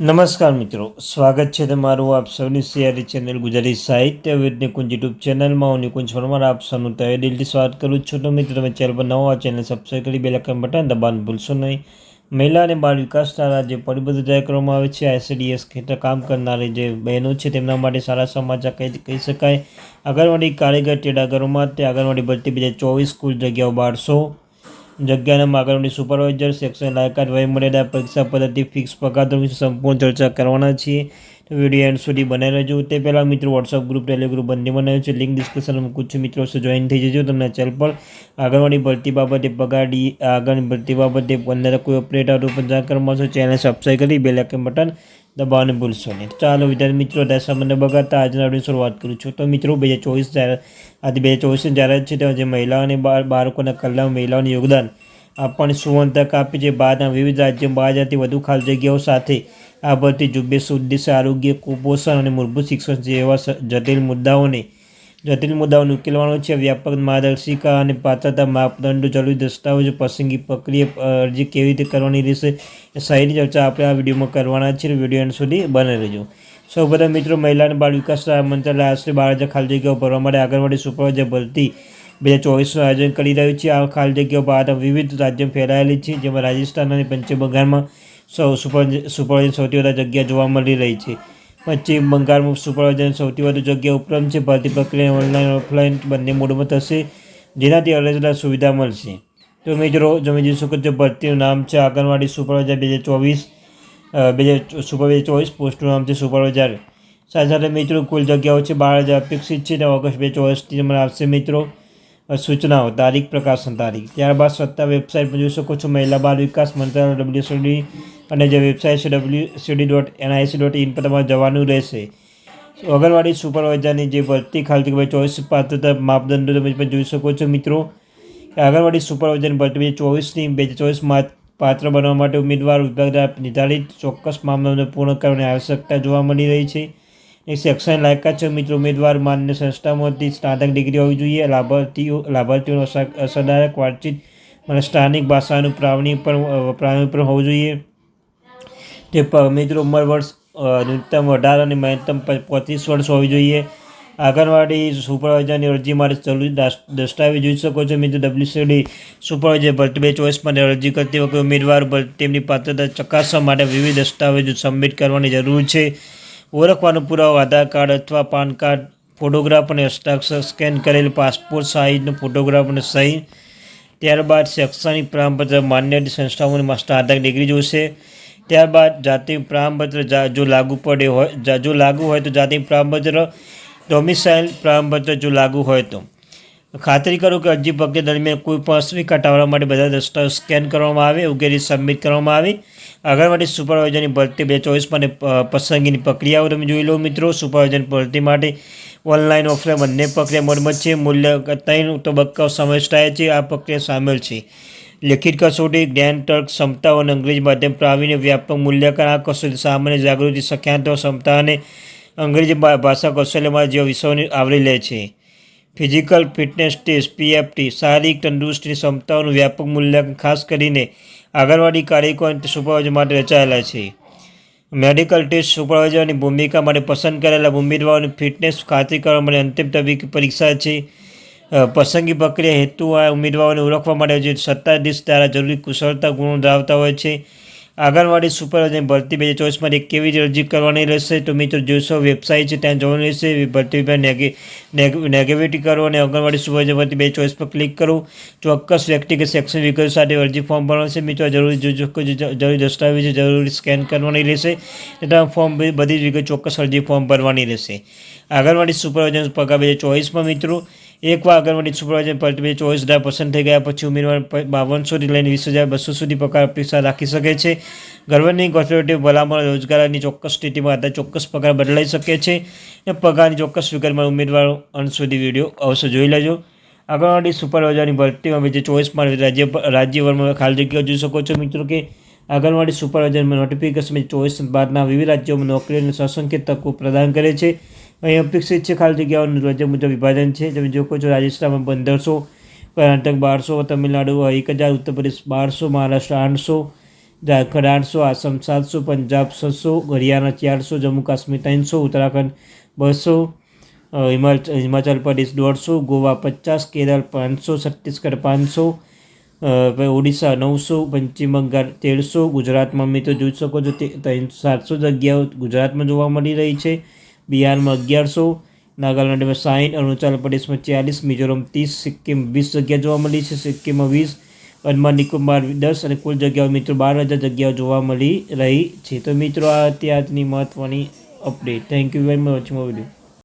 નમસ્કાર મિત્રો, સ્વાગત છે તમારું આપ સૌની સિયારી ચેનલ ગુજરાતી સાહિત્ય વિદ કુંજ યુટ્યુબ ચેનલમાં. હું નિકુંજ ફરમાર આપ સૌનું તહે દિલથી સ્વાગત કરું છું. તો મિત્રો, તમે ચેનલ પર નવો આ ચેનલ સબસ્ક્રાઈબ કરી બેલ આઇકન બટન દબાણ ભૂલશો નહીં. મહિલા અને બાળ વિકાસ રાજ્ય પરિબદ્ધ જાહેર કરવામાં આવે છે. આઈસીડીએસ હેઠળ કામ કરનારી જે બહેનો છે, તેમના માટે સારા સમાચાર કહી કહી શકાય. આંગણવાડી કારીગર ટેડાગરોમાં તે આંગણવાડી ભરતી બે હજાર ચોવીસ કુલ જગ્યાઓ બારસો જગ્યાના માગણીની સુપરવાઇઝર, સેક્શન લાયકાત વયમર્યાદા પરીક્ષા પદ્ધતિ, ફિક્સ પગાર વિશે સંપૂર્ણ ચર્ચા કરવાના છીએ. વીડિયો એન્ડ સુધી બનાવી રહેજો. તે પહેલાં મિત્રો વોટ્સઅપ ગ્રુપ ટેલિગ્રુપ બંને બનાવ્યું છે લિંક ડિસ્ક્રિપ્શનમાં મૂકું છું. મિત્રો જોઈન થઈ જજો તમને ચેનલ પર. આગળવાની ભરતી બાબતે પગાર ડી આગળની ભરતી બાબતે અંદર કોઈ અપડેટ આવતું પણ જાણ કરવામાં આવશે ચેનલ સબસ્ક્રાઈબ કરી બે લાઇકન બટન દબાવવાનું ભૂલશો નહીં. ચાલો વિદ્યાર્થી મિત્રો દશામને બગાડતા આજના આપણે શરૂઆત કરું છું. તો મિત્રો, બે હજાર ચોવીસ જ્યારે આજે બે હજાર ચોવીસની જાહેરાત છે તેમાં જે મહિલાઓ અને બાળકોના કલ્યાણ, મહિલાઓને યોગદાન આપવાની સુવર્ણ તક આપી છે. બહારના વિવિધ રાજ્યો બાર હજારથી વધુ ખાલી જગ્યાઓ સાથે આ ભરતી ઝુંબેશ ઉદ્દેશ આરોગ્ય, કુપોષણ અને મૂળભૂત શિક્ષણ જેવા જટિલ મુદ્દાઓને જટિલ મુદ્દાઓને ઉકેલવાનો છે. વ્યાપક માર્ગદર્શિકા અને પાત્રતા માપદંડો, જરૂરી દસ્તાવેજો, પસંદગી પ્રક્રિયા અરજી કેવી રીતે કરવાની રહેશે સહિતની ચર્ચા આપણે આ વિડીયોમાં કરવાના છે. વીડિયો એન્ડ સુધી બને રહેજો. સૌપ્રથમ મિત્રો, મહિલા અને બાળ વિકાસ મંત્રાલય આશરે બાર હજાર ખાલી જગ્યાઓ ભરવા માટે આંગણવાડી સુપરવાઇઝર ભરતી બે હજાર ચોવીસનું આયોજન કરી રહ્યું છે. આ ખાલી જગ્યાઓ ભારતના વિવિધ રાજ્યોમાં ફેલાયેલી છે, જેમાં રાજસ્થાન અને પશ્ચિમ બંગાળમાં સૌ સુપર, સુપરવાઇઝર સૌથી વધારે જગ્યા જોવા મળી રહી છે. પશ્ચિમ બંગાળમાં સુપરવાઇઝરની સૌથી વધુ જગ્યા ઉપલબ્ધ છે. ભરતી પ્રક્રિયા ઓનલાઈન ઓફલાઈન બંને મોડમાં થશે. જેનાથી અરજદાર સુવિધા મળશે. તો મિત્રો, તમે જોઈ શકો છો ભરતીનું નામ છે આંગણવાડી સુપરવાઇઝર બે હજાર ચોવીસ બે હજાર સુપરવાઇઝર ચોવીસ પોસ્ટનું નામ છે સુપરવાઇઝર. સાથે સાથે મિત્રો, કુલ જગ્યાઓ છે બાર હજાર અપેક્ષિત છે તે ઓગસ્ટ બે ચોવીસથી તમને આવશે મિત્રો સૂચનાઓ, તારીખ, પ્રકાશન તારીખ. ત્યારબાદ સત્તા વેબસાઇટ પર જોઈ શકો છો મહિલા બાળ વિકાસ મંત્રાલય ડબલ્યુસીડી અને જે વેબસાઇટ છે W CD dot NIC dot in પર તમારે જવાનું રહેશે. અગરવાડી સુપરવાઇઝરની જે ભરતી ખાલી જગ્યા ચોવીસ પાત્રતા માપદંડો તમે પણ જોઈ શકો છો મિત્રો. આંગણવાડી સુપરવાઇઝરની ભરતી બે ચોવીસની બે હજાર ચોવીસમાં પાત્ર બનવા માટે ઉમેદવાર વિભાગ દ્વારા નિર્ધારિત ચોક્કસ મામલાને પૂર્ણ કરવાની આવશ્યકતા જોવા મળી રહી છે. એક શૈક્ષણિક લાયકાત છે મિત્રો. ઉમેદવાર માન્ય સંસ્થામાંથી સ્નાતક ડિગ્રી હોવી જોઈએ. લાભાર્થીઓ, લાભાર્થીઓનો અસર અસરદાયક વાતચીત અને સ્થાનિક ભાષાનું પ્રાવણી પણ પ્રાવણી પણ હોવું જોઈએ. તે મિત્રો ઉંમર વર્ષ ન્યૂનતમ અઢાર અને મહત્તમ પચીસ વર્ષ હોવી જોઈએ. આંગણવાડી સુપરવાઇઝરની અરજી માટે જરૂરી દસ્તાવેજ જોઈ શકો છો. મિત્રો ડબ્લ્યુસીડી સુપરવાઇઝર ભરતી બે ચોઈસ માટે અરજી કરતી વખતે ઉમેદવાર તેમની પાત્રતા ચકાસવા માટે વિવિધ દસ્તાવેજો સબમિટ કરવાની જરૂર છે. ઓળખવાનો પુરાવો, આધાર કાર્ડ અથવા પાન કાર્ડ, ફોટોગ્રાફ અને હસ્તાક્ષર સ્કેન કરેલ પાસપોર્ટ સાઇઝનો ફોટોગ્રાફ અને સહી ત્યારબાદ શૈક્ષણિક પ્રમાણપત્ર માન્ય સંસ્થાઓની માસ્ટર આધાર ડિગ્રી જોશે. ત્યારબાદ જાતિ પ્રમાણપત્ર જો લાગુ પડે હોય, જો લાગુ હોય તો જાતિ પ્રમાણપત્ર ડોમિસાઇલ પ્રમાણપત્ર જો લાગુ હોય તો. ખાતરી કરો કે અરજી પ્રક્રિયા દરમિયાન કોઈ પણ અસ્વીકાર ટાળવા માટે બધા દસ્તાવેજ સ્કેન કરવામાં આવે ઉગેરી સબમિટ કરવામાં આવે. આંગણવાડી સુપરવાઇઝરની ભરતી બે ચોવીસ માટે પસંદગીની પ્રક્રિયાઓ તમે જોઈ લો મિત્રો. સુપરવાઇઝરની ભરતી માટે ઓનલાઈન, ઓફલાઈન બંને પ્રક્રિયા મળમત છે મૂલ્ય, ત્રણ તબક્કાઓ સમાવિષ્ટ થાય છે. આ પ્રક્રિયા સામેલ છે. લેખિત કસોટી, જ્ઞાન, તર્ક, ક્ષમતાઓ અને અંગ્રેજી માધ્યમ પ્રાવીણ્ય વ્યાપક મૂલ્યાંકન. આ કસોટી સામાન્ય જાગૃતિ, સખ્યાંતો, ક્ષમતા અને અંગ્રેજી ભાષા કૌશલ્યમાં જેવા વિષયોને આવરી લે છે. ફિઝિકલ ફિટનેસ ટેસ્ટ પીએફટી શારીરિક તંદુરસ્તીની ક્ષમતાઓનું વ્યાપક મૂલ્યાંકન, ખાસ કરીને આંગણવાડી કાર્યકો અને સુપરવાઇઝર માટે રચાયેલા છે. મેડિકલ ટેસ્ટ સુપરવાઇઝરની ભૂમિકા માટે પસંદ કરેલા ઉમેદવારોની ફિટનેસ ખાતરી કરવા માટે અંતિમ તબીબી પરીક્ષા છે. પસંદગી પ્રક્રિયા હેતુ આ ઉમેદવારોને ઓળખવા માટે જે સત્તાધીશ દ્વારા જરૂરી કુશળતા ગુણો ધરાવતા હોય છે. આંગણવાડી સુપરવાઇઝરની ભરતી બે હજાર ચોવીસમાં કેવી રીતે અરજી કરવાની રહેશે? તો મિત્રો જોશો, વેબસાઇટ છે, ત્યાં જવાનું રહેશે. ભરતી વિભાગ નેગે નેગ- નેગેટિવિટી કરો અને આંગણવાડી સુપરવાઇઝર ભરતી બે ચોવીસ પર ક્લિક કરો. ચોક્કસ વ્યક્તિગત સેક્શન વિગતો સાથે અરજી ફોર્મ ભરવાનું છે મિત્રો જરૂરી જરૂરી દસ્તાવેજો જરૂરી સ્કેન કરવાની રહેશે. એ ફોર્મ બધી જ વિગત ચોક્કસ અરજી ફોર્મ ભરવાની રહેશે. આંગણવાડી સુપરવાઇઝર પગાર બે હજાર ચોવીસમાં મિત્રો એકવાર આંગણવાડી સુપરવાઇઝર પર ચોવીસ હજાર પસંદ થઈ ગયા, પછી ઉમેદવાર પ- બાવનસોથી લઈને વીસ હજાર બસો સુધી પગાર અપેક્ષા રાખી શકે છે. ગવર્નિંગ કોર્પોરેટિવ ભલામણ રોજગારની ચોક્કસ સ્થિતિમાં આધાર ચોક્કસ પગાર બદલાઈ શકે છે. અને પગારની ચોક્કસ વિગતમાં ઉમેદવારો અંત સુધી વીડિયો અવશ્ય જોઈ લેજો. આંગણવાડી સુપરવાઇઝરની ભરતીમાં બીજે ચોવીસ ચોવીસમાં રાજ્ય રાજ્યભરમાં ખાલી જગ્યાઓ જોઈ શકો છો. મિત્રો કે આંગણવાડી સુપરવાઇઝરમાં નોટિફિકેશન ચોવીસ બાદના વિવિધ રાજ્યોમાં નોકરી અને સસંખ્ય તકો પ્રદાન કરે છે. અહીં અપેક્ષિત છે, ખાલી જગ્યાઓનું રાજ્ય મુજબ વિભાજન છે. તમે જો કહો છો, રાજસ્થાનમાં પંદરસો, કર્ણાટક બારસો, તમિલનાડુ એક હજાર ઉત્તર પ્રદેશ બારસો, મહારાષ્ટ્ર આઠસો, ઝારખંડ આઠસો, આસામ સાતસો, પંજાબ છસો, હરિયાણા ચારસો, જમ્મુ કાશ્મીર ત્રણસો, ઉત્તરાખંડ બસો હિમાચલ પ્રદેશ દોઢસો, ગોવા પચાસ, કેરળ પાંચસો, છત્તીસગઢ પાંચસો ઓડિશા નવસો, પશ્ચિમ બંગાળ તેરસો, ગુજરાતમાં મિત્રો જોઈ શકો છો તે સાતસો જગ્યાઓ ગુજરાતમાં જોવા મળી રહી છે. બિહારમાં અગિયારસો, નાગાલેન્ડમાં સાઠ અરુણાચલ પ્રદેશમાં ચાલીસ, મિઝોરમ ત્રીસ, સિક્કિમ વીસ જગ્યા જોવા મળી છે. સિક્કિમમાં વીસ અંદમાન નિકોબાર દસ અને કુલ જગ્યાઓ મિત્રો બાર હજાર જગ્યાઓ જોવા મળી રહી છે. તો મિત્રો, આ હતી આજની મહત્ત્વની update thank you very much video